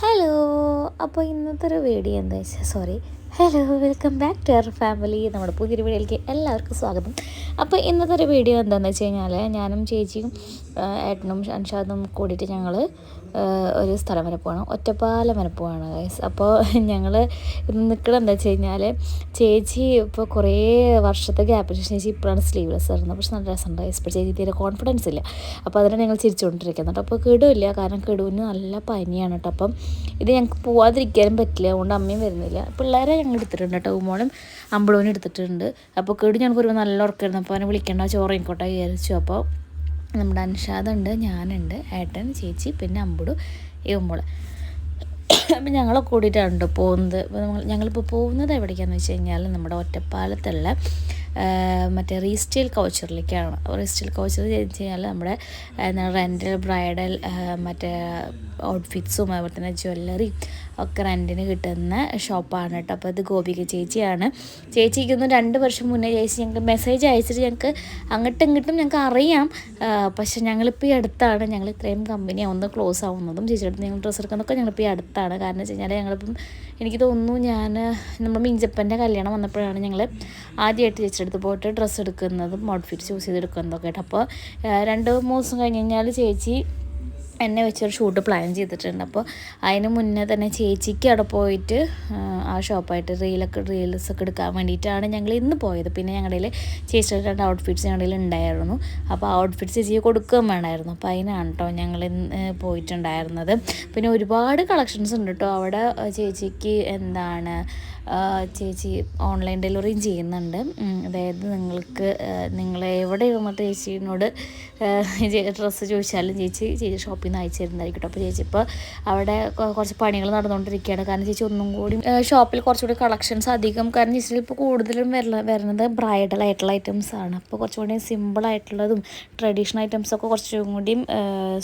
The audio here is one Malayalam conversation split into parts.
ഹലോ അപ്പോൾ ഇന്നത്തെ ഒരു വീഡിയോ എന്താ വെച്ചാൽ sorry hello welcome back to our family നമ്മുടെ പുതിയൊരു വീഡിയോയിലേക്ക് എല്ലാവർക്കും സ്വാഗതം. അപ്പോൾ ഇന്നത്തെ ഒരു വീഡിയോ എന്താണെന്ന് വെച്ച് കഴിഞ്ഞാൽ ഞാനും ചേച്ചിയും ഏട്ടനും അൻഷാദും കൂടിയിട്ട് ഞങ്ങൾ ഒരു സ്ഥലം വരെ പോകണം ഒറ്റപ്പാലം വരെ പോവാണ് ഗൈസ് അപ്പോൾ ഞങ്ങൾ നിൽക്കണം എന്താ വെച്ച് കഴിഞ്ഞാൽ ചേച്ചി ഇപ്പോൾ കുറേ വർഷത്തെ ഗ്യാപ്പിന് ശേഷം ചേച്ചി ഇപ്പോഴാണ് സ്ലീവ്ലെസ് വരുന്നത് പക്ഷെ നല്ല രസമുണ്ട് ഗൈസ് ഇപ്പോൾ ചേച്ചി തീരെ കോൺഫിഡൻസ് ഇല്ല. അപ്പോൾ അതിനെ ഞങ്ങൾ ചിരിച്ചുകൊണ്ടിരിക്കുന്നത് അപ്പോൾ കിടുമില്ല കാരണം കിടുവിന് നല്ല പനിയാണ് കേട്ടോ. അപ്പം ഇത് ഞങ്ങൾക്ക് പോവാതിരിക്കാനും പറ്റില്ല. അതുകൊണ്ട് അമ്മയും വരുന്നില്ല. പിള്ളേരെ ഞങ്ങൾ എടുത്തിട്ടുണ്ട് കേട്ടോ. ഉമ്മോളും അമ്പളൂനും എടുത്തിട്ടുണ്ട്. അപ്പോൾ കിടു ഞങ്ങൾക്ക് ഒരു നല്ല ഉറക്കമായിരുന്നു. അപ്പോൾ അവനെ വിളിക്കേണ്ട ചോറ് ഇങ്ങോട്ടെ വിചാരിച്ചു. അപ്പോൾ നമ്മുടെ അൻഷാദുണ്ട് ഞാനുണ്ട് ഏട്ടൻ ചേച്ചി പിന്നെ അമ്പുടു ഇവമ്പോൾ അപ്പം ഞങ്ങളെ കൂടിയിട്ടാണ് കേട്ടോ പോകുന്നത്. ഞങ്ങളിപ്പോൾ പോകുന്നത് എവിടേക്കാന്ന് വെച്ച് കഴിഞ്ഞാൽ നമ്മുടെ ഒറ്റപ്പാലത്തുള്ള മറ്റേ റീസ്റ്റൈൽ കൗച്ചറിലേക്കാണ്. റീസ്റ്റൈൽ കൗച്ചർ ചെയ്ത് കഴിഞ്ഞാൽ നമ്മുടെ എന്താണ് റെന്റൽ ബ്രൈഡൽ മറ്റേ ഔട്ട്ഫിറ്റ്സും അതുപോലെ തന്നെ ജ്വല്ലറി ഒക്കെ റെന്റിന് കിട്ടുന്ന ഷോപ്പാണ് കേട്ടോ. അപ്പോൾ ഇത് ഗോപിക ചേച്ചിയാണ്. ചേച്ചിക്കൊന്ന് രണ്ട് വർഷം മുന്നേ ചേച്ചി ഞങ്ങൾക്ക് മെസ്സേജ് അയച്ചിട്ട് ഞങ്ങൾക്ക് അങ്ങോട്ടും ഇങ്ങോട്ടും ഞങ്ങൾക്ക് അറിയാം. പക്ഷേ ഞങ്ങളിപ്പോൾ ഈ അടുത്താണ്. ഞങ്ങൾ ഇത്രയും കമ്പനി ഒന്ന് ക്ലോസ് ആവുന്നതും ചേച്ചിയുടെ അടുത്ത് ഞങ്ങൾ ഡ്രസ്സ് എടുക്കുന്നതൊക്കെ ഞങ്ങളിപ്പോൾ ഈ അടുത്താണ്. കാരണം വെച്ച് കഴിഞ്ഞാൽ ഞങ്ങളിപ്പം എനിക്ക് തോന്നുന്നു ഞാൻ നമ്മുടെ മിഞ്ചപ്പന്റെ കല്യാണം വന്നപ്പോഴാണ് ഞങ്ങൾ ആദ്യമായിട്ട് ചേച്ചിയുടെ അടുത്ത് പോയിട്ട് ഡ്രസ്സ് എടുക്കുന്നതും ഔട്ട്ഫിറ്റ് ചൂസ് ചെയ്തെടുക്കുന്നതൊക്കെ ആയിട്ട്. അപ്പോൾ രണ്ട് മൂന്ന് ദിവസം കഴിഞ്ഞ് കഴിഞ്ഞാൽ ചേച്ചി എന്നെ വെച്ചൊരു ഷൂട്ട് പ്ലാൻ ചെയ്തിട്ടുണ്ട്. അപ്പോൾ അതിന് മുന്നേ തന്നെ ചേച്ചിക്ക് അവിടെ പോയിട്ട് ആ, ഷോപ്പായിട്ട് റീലൊക്കെ റീൽസ് ഒക്കെ എടുക്കാൻ വേണ്ടിയിട്ടാണ് ഞങ്ങൾ ഇന്ന് പോയത്. പിന്നെ ഞങ്ങളുടെ ചേച്ചിയുടെ രണ്ട് ഔട്ട്ഫിറ്റ്സ് ഞങ്ങളുടെ ഉണ്ടായിരുന്നു. അപ്പോൾ ആ ഔട്ട്ഫിറ്റ്സ് ചേച്ചിക്ക് കൊടുക്കുകയും വേണമായിരുന്നു. അപ്പോൾ അതിനാണ് കേട്ടോ ഞങ്ങൾ പോയിട്ടുണ്ടായിരുന്നത്. പിന്നെ ഒരുപാട് കളക്ഷൻസ് ഉണ്ട് കേട്ടോ അവിടെ ചേച്ചിക്ക് എന്താണ് ചേച്ചി ഓൺലൈൻ ഡെലിവറിയും ചെയ്യുന്നുണ്ട്. അതായത് നിങ്ങൾക്ക് നിങ്ങൾ എവിടെ ഇരുന്നിട്ട് ചേച്ചിനോട് ഡ്രസ്സ് ചോദിച്ചാലും ചേച്ചി ചേച്ചി ഷോപ്പിൽ നിന്ന് അയച്ചു തരുന്നതായിരിക്കും അപ്പോൾ ചേച്ചി ഇപ്പോൾ അവിടെ കുറച്ച് പണികൾ നടന്നുകൊണ്ടിരിക്കുകയാണ്. കാരണം ചേച്ചി ഒന്നും കൂടി ഷോപ്പിൽ കുറച്ചുകൂടി കളക്ഷൻസ് അധികം. കാരണം ചേച്ചി ഇപ്പോൾ കൂടുതലും വരുന്ന വരുന്നത് ബ്രൈഡൽ ആയിട്ടുള്ള ഐറ്റംസ് ആണ്. അപ്പോൾ കുറച്ചുകൂടി സിമ്പിൾ ആയിട്ടുള്ളതും ട്രഡീഷണൽ ഐറ്റംസൊക്കെ കുറച്ചും കൂടിയും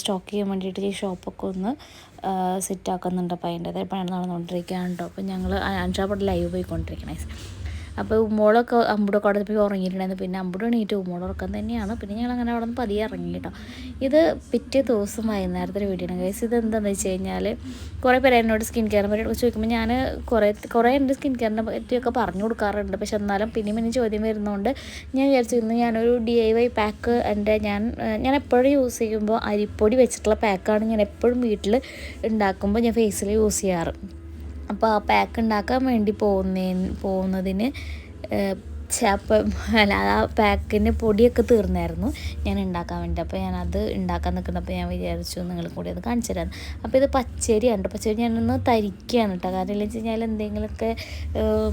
സ്റ്റോക്ക് ചെയ്യാൻ വേണ്ടിയിട്ട് ഈ ഷോപ്പൊക്കെ ഒന്ന് സെറ്റ് ആക്കുന്നുണ്ട് അപ്പോൾ അതിന്റെതായ പണി നടന്നുകൊണ്ടിരിക്കുകയാണ് കേട്ടോ അപ്പോൾ ഞങ്ങൾ അഞ്ചാപ്പട്ട് ലൈവ് പോയിക്കൊണ്ടിരിക്കണേ അപ്പോൾ ഉമ്മോളൊക്കെ അമ്പുടൊക്കെ അവിടെ പോയി ഉറങ്ങിയിട്ടുണ്ടായിരുന്നു. പിന്നെ അമ്പുട എണീറ്റ് ഉമ്മോട് ഉറക്കം തന്നെയാണ്. പിന്നെ ഞങ്ങൾ അങ്ങനെ അവിടെ നിന്ന് പതിയെ ഇറങ്ങി കേട്ടോ. ഇത് പിറ്റേ ദിവസം വൈകുന്നേരത്തെ വീഡിയോ കേസ് ഇത് എന്താണെന്ന് വെച്ച് കഴിഞ്ഞാൽ കുറേ പേര് എന്നോട് സ്കിൻ കെയറിനെ പറ്റി ചോദിക്കുമ്പോൾ ഞാൻ കുറേ കുറേ എന്റെ സ്കിൻ കെയറിനെ പറ്റിയൊക്കെ പറഞ്ഞു കൊടുക്കാറുണ്ട്. പക്ഷെ എന്നാലും പിന്നെയും പിന്നെ ചോദ്യം വരുന്നതുകൊണ്ട് ഞാൻ വിചാരിച്ചു ഇന്ന് ഞാനൊരു ഡി ഐ വൈ പാക്ക് എന്റെ ഞാൻ ഞാൻ എപ്പോഴും യൂസ് ചെയ്യുമ്പോൾ അരിപ്പൊടി വെച്ചിട്ടുള്ള പാക്കാണ് ഞാൻ എപ്പോഴും വീട്ടിൽ ഉണ്ടാക്കുമ്പോൾ ഞാൻ ഫേസിൽ യൂസ് ചെയ്യാറ്. അപ്പോൾ ആ പാക്ക് ഉണ്ടാക്കാൻ വേണ്ടി പോകുന്നതിന് പോകുന്നതിന് ചാപ്പ അല്ല ആ പാക്കിന്റെ പൊടിയൊക്കെ തീർന്നായിരുന്നു ഞാൻ ഉണ്ടാക്കാൻ വേണ്ടി. അപ്പോൾ ഞാനത് ഉണ്ടാക്കാൻ നിൽക്കുന്നപ്പോൾ ഞാൻ വിചാരിച്ചു നിങ്ങൾ കൂടി അത് കാണിച്ചു തരാം. അപ്പോൾ ഇത് പച്ചരിയാണ് പച്ചരി ഞാനൊന്ന് തരിക്കുകയാണ് കേട്ടോ കാരണം എന്ന് വെച്ച് കഴിഞ്ഞാൽ എന്തെങ്കിലുമൊക്കെ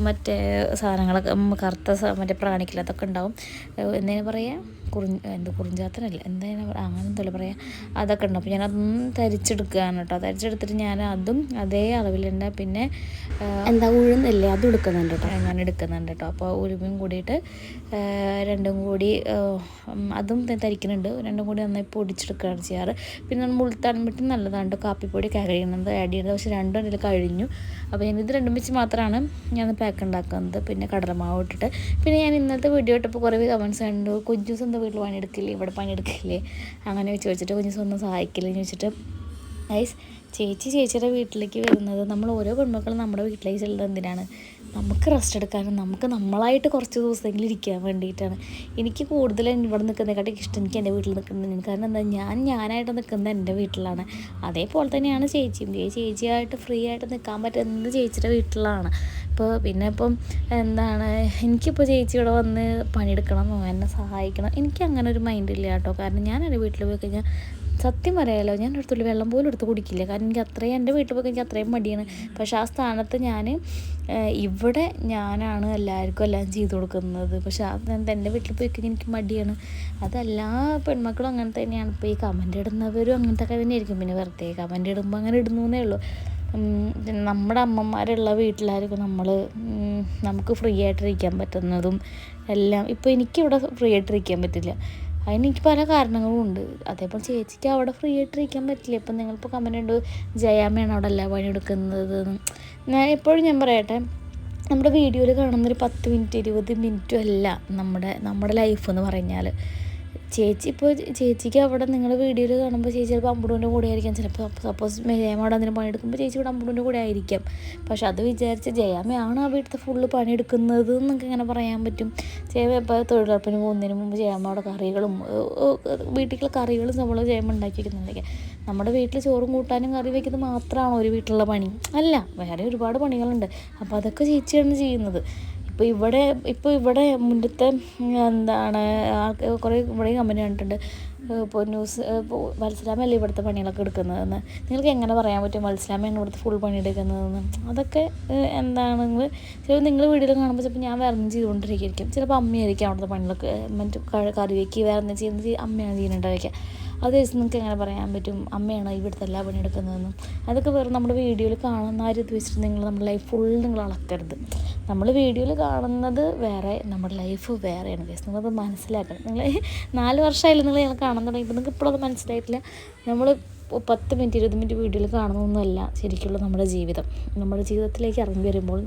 മറ്റേ സാധനങ്ങളൊക്കെ കറുത്ത മറ്റേ പ്രാണിക്കില്ലാത്തൊക്കെ ഉണ്ടാവും. എന്തെങ്കിലും പറയുക കുറി എന്ത് കുറിഞ്ചാത്തനല്ല? എന്തായാലും അങ്ങനെ എന്തല്ല പറയുക അതൊക്കെ ഉണ്ട്. അപ്പോൾ ഞാൻ അതൊന്നും തരിച്ചെടുക്കുകയാണ് കേട്ടോ. തരിച്ചെടുത്തിട്ട് ഞാൻ അതും അതേ അളവിലുണ്ട്. പിന്നെ എന്താ ഉഴുന്നല്ലേ? അതും എടുക്കുന്നുണ്ട് കേട്ടോ. ഞാൻ എടുക്കുന്നുണ്ട് കേട്ടോ. അപ്പോൾ ഉരുമയും കൂടിയിട്ട് രണ്ടും കൂടി അതും തരിക്കുന്നുണ്ട് രണ്ടും കൂടി നന്നായി പൊടിച്ചെടുക്കുകയാണ് ചെയ്യാറ്. പിന്നെ നമ്മൾ മുൾത്താൻ വിട്ട് നല്ലതാണ് കാപ്പിപ്പൊടി കഴിയുന്നത് ആഡ് ചെയ്യുന്നത് പക്ഷേ രണ്ടും അതിൽ കഴിഞ്ഞു. അപ്പോൾ ഞാൻ ഇത് രണ്ടും വെച്ച് മാത്രമാണ് ഞാൻ പാക്ക് ഉണ്ടാക്കുന്നത്. പിന്നെ കടലമാവ് ഇട്ടിട്ട്. പിന്നെ ഞാൻ ഇന്നത്തെ വീഡിയോ ഇട്ടപ്പോൾ കുറേ കമൻസ് കണ്ടു. കുഞ്ചൂസ് എന്താ വീട്ടിൽ പണിയെടുക്കില്ലേ? ഇവിടെ പണിയെടുക്കില്ലേ? അങ്ങനെ ചോദിച്ചിട്ട് കുഞ്ഞു സ്വന്തം സഹായിക്കില്ലേ എന്ന് ചോദിച്ചിട്ട് ഗൈസ് ചേച്ചി ചേച്ചിയുടെ വീട്ടിലേക്ക് വരുന്നത് നമ്മൾ ഓരോ പെൺമക്കളും നമ്മുടെ വീട്ടിലേക്ക് ചെല്ലുന്നത് എന്തിനാണ്? നമുക്ക് റെസ്റ്റ് എടുക്കാനും നമുക്ക് നമ്മളായിട്ട് കുറച്ച് ദിവസമെങ്കിലും ഇരിക്കാൻ വേണ്ടിയിട്ടാണ്. എനിക്ക് കൂടുതൽ ഇവിടെ നിൽക്കുന്നതിനെക്കാട്ടി ഇഷ്ടം എനിക്ക് എന്റെ വീട്ടിൽ നിൽക്കുന്നതിന് കാരണം എന്താ? ഞാൻ ഞാനായിട്ട് നിൽക്കുന്നത് എന്റെ വീട്ടിലാണ്. അതേപോലെ തന്നെയാണ് ചേച്ചിയും. ചേച്ചിയായിട്ട് ഫ്രീ ആയിട്ട് നിൽക്കാൻ പറ്റുന്നത് ചേച്ചിയുടെ വീട്ടിലാണ്. ഇപ്പോൾ പിന്നെ ഇപ്പം എന്താണ് എനിക്കിപ്പോൾ ചേച്ചി ഇവിടെ വന്ന് പണിയെടുക്കണം എന്നെ സഹായിക്കണം. എനിക്ക് അങ്ങനെ ഒരു മൈൻഡ് ഇല്ല കേട്ടോ. കാരണം ഞാൻ എന്റെ വീട്ടിൽ പോയി കഴിഞ്ഞാൽ സത്യം പറയാലോ ഞാൻ ഒരു തുള്ളി വെള്ളം പോലും എടുത്ത് കുടിക്കില്ല. കാരണം എനിക്ക് അത്രയും എന്റെ വീട്ടിൽ പോയി എനിക്ക് അത്രയും മടിയാണ്. പക്ഷെ ആ സ്ഥാനത്ത് ഞാൻ ഇവിടെ ഞാനാണ് എല്ലാവർക്കും എല്ലാം ചെയ്തു കൊടുക്കുന്നത്. പക്ഷെ അത് എന്റെ വീട്ടിൽ പോയി കഴിഞ്ഞാൽ എനിക്ക് മടിയാണ്. അതെല്ലാ പെൺമക്കളും അങ്ങനെ തന്നെയാണ്. ഇപ്പോൾ ഈ കമന്റ് ഇടുന്നവരും അങ്ങനത്തെ ഒക്കെ തന്നെയായിരിക്കും. പിന്നെ വെറുതെ കമന്റ് ഇടുമ്പോൾ അങ്ങനെ ഇടുന്നു എന്നേ ഉള്ളൂ. നമ്മുടെ അമ്മമാരുള്ള വീട്ടിലായിരിക്കും നമ്മൾ നമുക്ക് ഫ്രീ ആയിട്ടിരിക്കാൻ പറ്റുന്നതും എല്ലാം. ഇപ്പോൾ എനിക്കിവിടെ ഫ്രീ ആയിട്ടിരിക്കാൻ പറ്റില്ല. അതിന് എനിക്ക് പല കാരണങ്ങളും ഉണ്ട്. അതേപോലെ ചേച്ചിക്ക് അവിടെ ഫ്രീ ആയിട്ടിരിക്കാൻ പറ്റില്ല. ഇപ്പം നിങ്ങളിപ്പോൾ കമന്റ് ഉണ്ട് ജയാമ്മയാണ് അവിടെ എല്ലാ പണിയെടുക്കുന്നത് ഞാൻ എപ്പോഴും ഞാൻ പറയട്ടെ നമ്മുടെ വീഡിയോയിൽ കാണുന്നൊരു പത്ത് മിനിറ്റ് ഇരുപത് മിനിറ്റും അല്ല നമ്മുടെ നമ്മുടെ ലൈഫ് എന്ന് പറഞ്ഞാൽ ചേച്ചി ഇപ്പോൾ ചേച്ചിക്ക് അവിടെ നിങ്ങൾ വീഡിയോയിൽ കാണുമ്പോൾ ചേച്ചി ചിലപ്പോൾ അമ്പുടൂന്റെ കൂടെ ആയിരിക്കാം. ചിലപ്പോൾ സപ്പോസ് അവിടെ അതിന് പണിയെടുക്കുമ്പോൾ ചേച്ചി ഇവിടെ അമ്പുടൂന്റെ കൂടെ ആയിരിക്കാം. പക്ഷെ അത് വിചാരിച്ച് ജയാമയാണ് ആ വീട്ടിൽ ഫുള്ള് പണിയെടുക്കുന്നത് എന്നൊക്കെ ഇങ്ങനെ പറയാൻ പറ്റും. ജയമ ഇപ്പോൾ തൊഴിലുറപ്പിന് പോകുന്നതിന് മുമ്പ് ജയമ്മ അവിടെ കറികളും വീട്ടിലുള്ള കറികളും നമ്മൾ ജയമ ഉണ്ടാക്കി വെക്കുന്നുണ്ടെങ്കിൽ നമ്മുടെ വീട്ടിൽ ചോറും കൂട്ടാനും കറി വയ്ക്കുന്നത് മാത്രമാണ് ഒരു വീട്ടിലുള്ള പണി? അല്ല വേറെ ഒരുപാട് പണികളുണ്ട്. അപ്പോൾ അതൊക്കെ ചേച്ചിയാണ് ചെയ്യുന്നത്. ഇപ്പോൾ ഇവിടെ ഇപ്പോൾ ഇവിടെ മുന്നത്തെ എന്താണ് കുറേ ഇവിടെ കമ്പനി കണ്ടിട്ടുണ്ട്. ഇപ്പോൾ ന്യൂസ് മത്സരാമല്ലേ ഇവിടുത്തെ പണികളൊക്കെ എടുക്കുന്നതെന്ന്. നിങ്ങൾക്ക് എങ്ങനെ പറയാൻ പറ്റും മത്സരാമയാണ് ഇവിടുത്തെ ഫുൾ പണി എടുക്കുന്നതെന്ന്? അതൊക്കെ എന്താണ് നിങ്ങൾ ചിലപ്പോൾ നിങ്ങൾ വീഡിയോയിൽ കാണുമ്പോൾ ചിലപ്പോൾ ഞാൻ വേറെ ചെയ്തുകൊണ്ടിരിക്കും. ചിലപ്പോൾ അമ്മയായിരിക്കും അവിടുത്തെ പണികളൊക്കെ മറ്റു കറി വേറെ എന്തെങ്കിലും ചെയ്യുന്നത് അമ്മയാണ് ചെയ്യുന്നുണ്ടായിരിക്കുക അത് വെച്ച് നിങ്ങൾക്ക് എങ്ങനെ പറയാൻ പറ്റും? അമ്മയാണ് ഇവിടുത്തെ എല്ലാ പണിയെടുക്കുന്നതെന്നും അതൊക്കെ വെറും നമ്മുടെ വീഡിയോയിൽ കാണുന്ന ആ ഒരു ഇത് വെച്ചിട്ട് നിങ്ങൾ നമ്മുടെ ലൈഫ് ഫുൾ നിങ്ങൾ അളക്കരുത്. നമ്മൾ വീഡിയോയിൽ കാണുന്നത് വേറെ നമ്മുടെ ലൈഫ് വേറെയാണ് കേസ് നിങ്ങളത് മനസ്സിലാക്കണം. നിങ്ങൾ നാല് വർഷമായില്ല നിങ്ങൾ ഞങ്ങൾ കാണാൻ തുടങ്ങിയപ്പോൾ നിങ്ങൾക്ക് ഇപ്പോഴത് മനസ്സിലായിട്ടില്ല. നമ്മൾ പത്ത് മിനിറ്റ് ഇരുപത് മിനിറ്റ് വീഡിയോയിൽ കാണുന്നൊന്നുമല്ല ശരിക്കുള്ള നമ്മുടെ ജീവിതം. നമ്മുടെ ജീവിതത്തിലേക്ക് ഇറങ്ങി വരുമ്പോൾ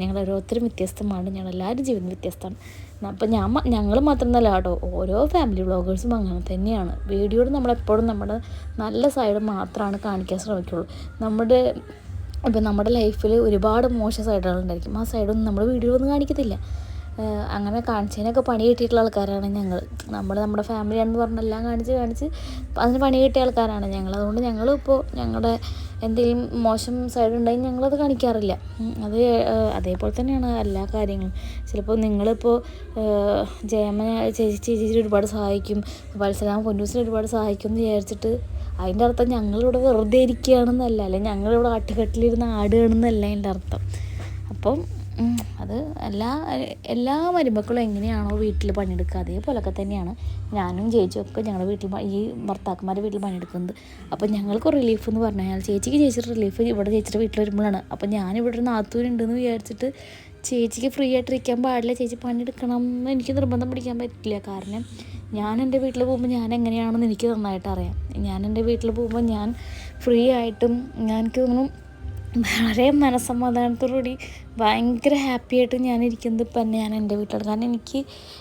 ഞങ്ങൾ ഓരോരുത്തരും വ്യത്യസ്തമാണ് ഞങ്ങൾ എല്ലാവരും ജീവിതം വ്യത്യസ്തമാണ്. അപ്പം ഞാൻ ഞങ്ങൾ മാത്രമല്ല കേട്ടോ ഓരോ ഫാമിലി വ്ളോഗേഴ്സും അങ്ങനെ തന്നെയാണ്. വീഡിയോയിൽ നമ്മളെപ്പോഴും നമ്മുടെ നല്ല സൈഡ് മാത്രമാണ് കാണിക്കാൻ ശ്രമിക്കുള്ളൂ. നമ്മുടെ ഇപ്പം നമ്മുടെ ലൈഫിൽ ഒരുപാട് മോശം സൈഡുകളുണ്ടായിരിക്കും ആ സൈഡൊന്നും നമ്മൾ വീഡിയോയിലൊന്നും കാണിക്കത്തില്ല. അങ്ങനെ കാണിച്ചതിനൊക്കെ പണി കിട്ടിയിട്ടുള്ള ആൾക്കാരാണ് ഞങ്ങൾ നമ്മൾ നമ്മുടെ ഫാമിലിയാണെന്ന് പറഞ്ഞ് എല്ലാം കാണിച്ച് കാണിച്ച് അതിന് പണി കിട്ടിയ ആൾക്കാരാണ് ഞങ്ങൾ അതുകൊണ്ട് ഞങ്ങളിപ്പോൾ ഞങ്ങളുടെ എന്തെങ്കിലും മോശം സൈഡ് ഉണ്ടെങ്കിൽ ഞങ്ങളത് കാണിക്കാറില്ല. അത് അതേപോലെ തന്നെയാണ് എല്ലാ കാര്യങ്ങളും. ചിലപ്പോൾ നിങ്ങളിപ്പോൾ ജയമ ചേച്ചി ചേച്ചി ഒരുപാട് സഹായിക്കും. വത്സരാമ പൊന്നൂസിനെ ഒരുപാട് സഹായിക്കും എന്ന് വിചാരിച്ചിട്ട് അതിന്റെ അർത്ഥം ഞങ്ങളിവിടെ വെറുതെ ഇരിക്കുകയാണെന്നല്ല. അല്ലെങ്കിൽ ഞങ്ങളിവിടെ ആട്ടുകെട്ടിലിരുന്ന് ആടുകയാണെന്നല്ല അതിന്റെ അർത്ഥം. അപ്പം അത് എല്ലാ എല്ലാ മരുമക്കളും എങ്ങനെയാണോ വീട്ടിൽ പണിയെടുക്കുക അതേപോലൊക്കെ തന്നെയാണ്. ഞാനും ചേച്ചിയും ഒക്കെ ഞങ്ങളുടെ വീട്ടിൽ ഈ ഭർത്താക്കന്മാരുടെ വീട്ടിൽ പണിയെടുക്കുന്നത്. അപ്പോൾ ഞങ്ങൾക്ക് റിലീഫ് എന്ന് പറഞ്ഞു കഴിഞ്ഞാൽ ചേച്ചിക്ക് ചേച്ചിയുടെ റിലീഫ് ഇവിടെ ചേച്ചിയുടെ വീട്ടിൽ വരുമ്പോഴാണ്. അപ്പോൾ ഞാനിവിടെ ഒരു നാത്തൂരുണ്ടെന്ന് വിചാരിച്ചിട്ട് ചേച്ചിക്ക് ഫ്രീ ആയിട്ടിരിക്കാൻ പാടില്ല ചേച്ചി പണിയെടുക്കണം എന്ന് എനിക്ക് നിർബന്ധം പിടിക്കാൻ പറ്റില്ല. കാരണം ഞാൻ എന്റെ വീട്ടിൽ പോകുമ്പോൾ ഞാൻ എങ്ങനെയാണെന്ന് എനിക്ക് നന്നായിട്ട് അറിയാം. ഞാൻ എന്റെ വീട്ടിൽ പോകുമ്പോൾ ഞാൻ ഫ്രീ ആയിട്ടും ഞാൻ തോന്നുന്നു വളരെ മനസ്സമാധാനത്തോടുകൂടി ഭയങ്കര ഹാപ്പി ആയിട്ട് ഞാൻ ഇരിക്കുന്നത് ഇപ്പം ഞാൻ എന്റെ വീട്ടിലാണ്. കാരണം എനിക്ക്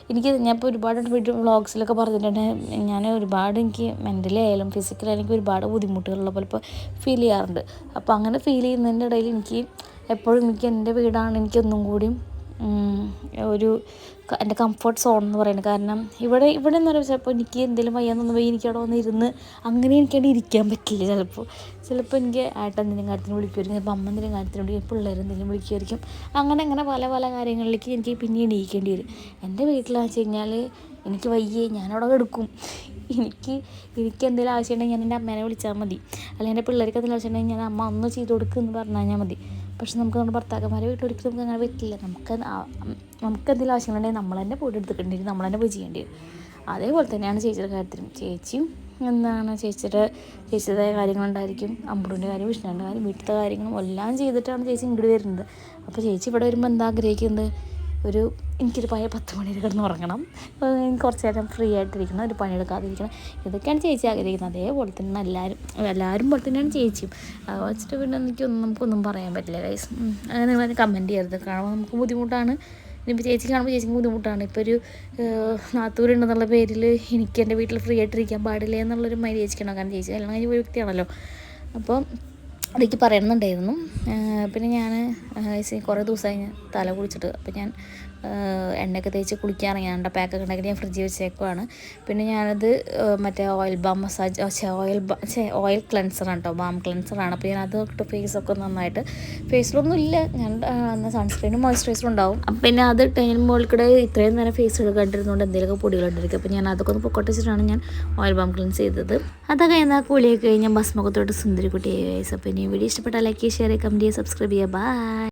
എനിക്ക് ഞാൻ ഇപ്പോൾ ഒരുപാട് വീഡിയോ വ്ളോഗ്സിലൊക്കെ പറഞ്ഞിട്ടുണ്ട്. ഞാൻ ഒരുപാട് എനിക്ക് മെന്റലി ആയാലും ഫിസിക്കലി എനിക്ക് ഒരുപാട് ബുദ്ധിമുട്ടുകളുള്ള പോലെ ഇപ്പോൾ ഫീൽ ചെയ്യാറുണ്ട്. അപ്പോൾ അങ്ങനെ ഫീൽ ചെയ്യുന്നതിന്റെ ഇടയിൽ എനിക്ക് എപ്പോഴും എനിക്ക് എന്റെ വീടാണ്. എനിക്കൊന്നും കൂടിയും ഒരു എന്റെ കംഫർട്ട് സോൺ എന്ന് പറയുന്നത്. കാരണം ഇവിടെ ഇവിടെ എന്ന് പറയുമ്പോൾ ചിലപ്പോൾ എനിക്ക് എന്തെങ്കിലും വയ്യാന്നൊന്നും പോയി എനിക്ക് അവിടെ വന്ന് ഇരുന്ന് അങ്ങനെ എനിക്കവിടെ ഇരിക്കാൻ പറ്റില്ല ചിലപ്പോൾ. ചിലപ്പോൾ എനിക്ക് ഏട്ടൻ എന്തെങ്കിലും കാര്യത്തിന് വിളിക്കുമായിരിക്കും. ചിലപ്പോൾ അമ്മ എന്തെങ്കിലും കാര്യത്തിന് വിളിക്കും. പിള്ളേർ എന്തെങ്കിലും വിളിക്കുമായിരിക്കും. അങ്ങനെ അങ്ങനെ പല പല കാര്യങ്ങളിലേക്ക് എനിക്ക് പിന്നെ എണീക്കേണ്ടി വരും. എന്റെ വീട്ടിലാണെന്ന് വെച്ച് കഴിഞ്ഞാൽ എനിക്ക് വയ്യേ ഞാനവിടെ എടുക്കും എനിക്ക് എനിക്ക് എന്തെങ്കിലും ആവശ്യമുണ്ടെങ്കിൽ ഞാൻ എന്റെ അമ്മേനെ വിളിച്ചാൽ മതി. അല്ലെങ്കിൽ എന്റെ പിള്ളേർക്ക് എന്തെങ്കിലും ആവശ്യമുണ്ടെങ്കിൽ ഞാൻ അമ്മ ഒന്ന് ചെയ്ത് കൊടുക്കുമെന്ന് പറഞ്ഞു കഴിഞ്ഞാൽ മതി. പക്ഷെ നമുക്ക് നമ്മുടെ ഭർത്താക്കന്മാരെ വീട്ടിൽ ഒരിക്കലും നമുക്ക് അങ്ങനെ പറ്റില്ല. നമുക്ക് നമുക്ക് എന്തെങ്കിലും ആവശ്യങ്ങളുണ്ടെങ്കിൽ നമ്മൾ തന്നെ പോയിട്ട് എടുത്തിട്ടുണ്ടെങ്കിൽ നമ്മൾ തന്നെ പോയി ചെയ്യേണ്ടി വരും. അതേപോലെ തന്നെയാണ് ചേച്ചിയുടെ കാര്യത്തിലും. ചേച്ചിയും എന്താണ് ചേച്ചിയുടെ ചേച്ചിയുടേതായ കാര്യങ്ങളുണ്ടായിരിക്കും. അമ്പുറിന്റെ കാര്യം വിഷ്ണുവിന്റെ കാര്യം വീട്ടിലത്തെ കാര്യങ്ങളും എല്ലാം ചെയ്തിട്ടാണ് ചേച്ചി ഇങ്ങോട്ട് വരുന്നത്. അപ്പോൾ ചേച്ചി ഇവിടെ വരുമ്പോൾ എന്താ ആഗ്രഹിക്കുന്നത്? ഒരു എനിക്കൊരു പഴയ പത്ത് വരെ കിടന്ന് ഉറങ്ങണം കുറച്ച് നേരം ഫ്രീ ആയിട്ടിരിക്കണം ഒരു പണിയെടുക്കാതിരിക്കണം ഇതൊക്കെയാണ് ചേച്ചി ആഗ്രഹിക്കുന്നത്. അതേപോലെ തന്നെ എല്ലാവരും എല്ലാവരും പോലെ തന്നെയാണ് ചേച്ചിയും. അത് വെച്ചിട്ട് പിന്നെ എനിക്കൊന്നും നമുക്കൊന്നും പറയാൻ പറ്റില്ല ഗൈസ് അങ്ങനെ നിങ്ങൾ കമന്റ് ചെയ്യരുത്. കാരണം നമുക്ക് ബുദ്ധിമുട്ടാണ്. ഇനിയിപ്പോൾ ചേച്ചി കാണുമ്പോൾ ചേച്ചിക്ക് ബുദ്ധിമുട്ടാണ്. ഇപ്പോൾ ഒരു നാത്തൂരുണ്ടെന്നുള്ള പേരിൽ എനിക്ക് എന്റെ വീട്ടിൽ ഫ്രീ ആയിട്ടിരിക്കാൻ പാടില്ല എന്നുള്ളൊരു മൈൻഡ് ചേച്ചിക്കണം കാരണം ചേച്ചി കല്യാണം കഴിഞ്ഞ വ്യക്തിയാണല്ലോ. അപ്പോൾ അതൊക്കെ പറയണമെന്നുണ്ടായിരുന്നു. പിന്നെ ഞാൻ കുറേ ദിവസമായി തല കുളിച്ചിട്ട്. അപ്പം ഞാൻ എണ്ണയൊക്കെ തേച്ച് കുളിക്കാറിങ്ങി എന്റെ പാക്കൊക്കെ ഉണ്ടാക്കി ഞാൻ ഫ്രിഡ്ജിൽ വെച്ചേക്കുവാണ്. പിന്നെ ഞാനത് മറ്റേ oil balm massage oil oil ക്ലെൻസറാണ് കേട്ടോ ബാം ക്ലെൻസറാണ് അപ്പോൾ ഞാൻ അത് ഇട്ട് ഫേസൊക്കെ നന്നായിട്ട് ഫേസിലൊന്നും ഇല്ല. ഞാൻ സൺസ്ക്രീനും മോയ്സ്ചറൈസറും ഉണ്ടാവും. പിന്നെ അത് ടൈം മുകളിൽ കൂടെ ഇത്രയും നേരം ഫേസ് എടുക്കാണ്ടിരുന്നുകൊണ്ട് എന്തെങ്കിലുമൊക്കെ പൊടികളുണ്ടായിരിക്കും അപ്പോൾ ഞാൻ അതൊക്കെ ഒന്ന് പൊക്കൊട്ടിച്ചിട്ടാണ് ഞാൻ ഓയിൽ ബാം ക്ലെൻസ് ചെയ്തത്. അതൊക്കെ എന്നാൽ കുളിയൊക്കെ കഴിഞ്ഞാൽ ഭസ്മൊക്കെ തൊട്ട് കുട്ടിയായി അപ്പോൾ ഇനി വീഡിയോ ഇഷ്ടപ്പെട്ടാൽ ലൈക്ക് ചെയ്യുക ഷെയർ ചെയ്യുക കമന്റ് ചെയ്യുക. സബ്സ്ക്രൈബ് ചെയ്യുക ബൈ